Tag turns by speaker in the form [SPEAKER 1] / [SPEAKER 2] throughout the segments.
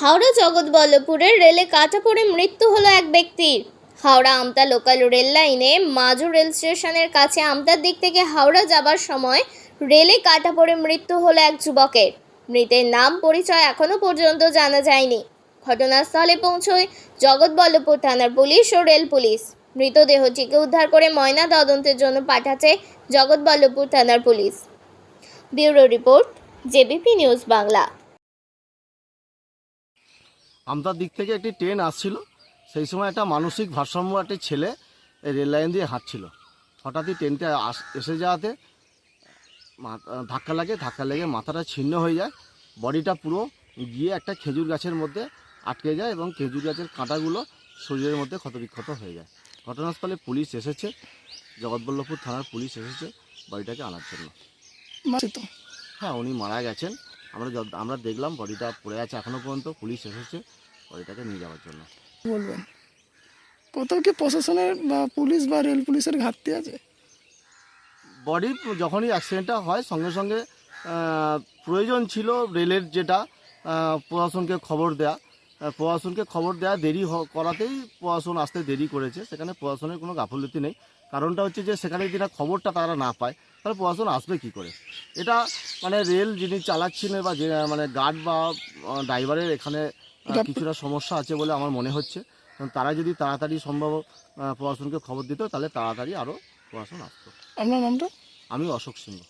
[SPEAKER 1] হাওড়া জগৎবল্লভপুরের রেলে কাটা পড়ে মৃত্যু হলো এক ব্যক্তির। হাওড়া আমতা লোকাল রেল লাইনে মাজু রেল স্টেশনের কাছে আমতার দিক থেকে হাওড়া যাবার সময় রেলে কাটা পড়ে মৃত্যু হলো এক যুবকের। মৃতের নাম, পরিচয় এখনও পর্যন্ত জানা যায়নি। ঘটনাস্থলে পৌঁছয় জগৎবল্লভপুর থানার পুলিশ ও রেল পুলিশ। মৃতদেহটিকে উদ্ধার করে ময়না তদন্তের জন্য পাঠাচ্ছে জগৎবল্লভপুর থানার police. Bureau report, JBP news Bangla.
[SPEAKER 2] আমতার দিক থেকে একটি ট্রেন আসছিল। সেই সময় একটা মানসিক ভারসাম্য একটি ছেলে এই রেল লাইন দিয়ে হাঁটছিল। হঠাৎই ট্রেনটা আস- এসে যাওয়াতে মা- ধাক্কা লাগে ধাক্কা লেগে মাথাটা ছিন্ন হয়ে যায়। বডিটা পুরো গিয়ে একটা খেজুর গাছের মধ্যে আটকে যায় এবং খেজুর গাছের কাঁটাগুলো শরীরের মধ্যে ক্ষতবিক্ষত হয়ে যায়। ঘটনাস্থলে পুলিশ এসেছে। জগৎবল্লভপুর থানার পুলিশ এসেছে। বডিটাকে আনার জন্য। হ্যাঁ উনি মারা গেছেন। আমরা যত- আমরা দেখলাম বডিটা পড়ে আছে এখনও পর্যন্ত পুলিশ এসেছে বডিটাকে নিয়ে যাওয়ার জন্য।
[SPEAKER 3] বলবেন? কোথাও কি প্রশাসনের বা পুলিশ বা রেল পুলিশের ঘাটতি আছে?
[SPEAKER 2] বডি যখনই অ্যাক্সিডেন্টটা হয় সঙ্গে সঙ্গে প্রয়োজন ছিল রেলের যেটা প্রশাসনকে খবর দেয়া। প্রশাসনকে খবর দেওয়া দেরি করাতেই প্রশাসন আসতে দেরি করেছে। সেখানে প্রশাসনের কোনো গাফলতি নেই। কারণটা হচ্ছে যে সেখানে যদি না খবরটা তারা না পায় তাহলে প্রশাসন আসবে কি করে? এটা মানে রেল যিনি চালাচ্ছিলেন বা যে মানে গার্ড বা ড্রাইভারের এখানে কিছুটা সমস্যা আছে বলে আমার মনে হচ্ছে। কারণ তারা যদি তাড়াতাড়ি সম্ভব প্রশাসনকে খবর দিত তাহলে তাড়াতাড়ি আরও প্রশাসন আসতো।
[SPEAKER 3] আপনার নামটা?
[SPEAKER 2] আমি অশোক সিংহ।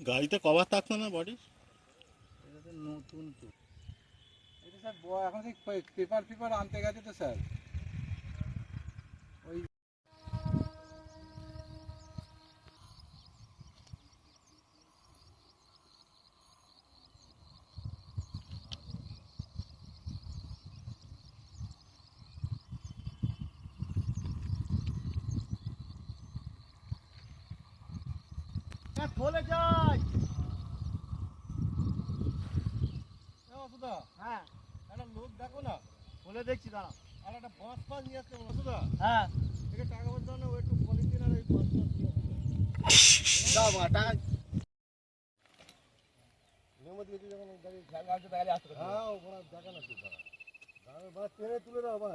[SPEAKER 4] গাড়িতে কভার থাকতো না বডি
[SPEAKER 5] নতুন তো। এটা স্যার এখন পেপার পেপার আনতে গেছে তো স্যার।
[SPEAKER 2] চলে যাই।
[SPEAKER 5] অসুদা
[SPEAKER 2] হ্যাঁ।
[SPEAKER 5] একটা লোক দেখো না
[SPEAKER 2] বলে দেখছি দাঁড়া
[SPEAKER 5] আর একটা বাস পাস নিয়ে অসুদা
[SPEAKER 2] হ্যাঁ।
[SPEAKER 5] থেকে টাকা পয়সা না একটু পলিথিন আর নিয়ে আসতে
[SPEAKER 2] দাও মা টাকা
[SPEAKER 5] যখন গাড়ি খেয়াল আছে তাহলে আসতে হ্যাঁ ওখানে দেখা না তুই বাস ট্রেনে তুলে দাও বা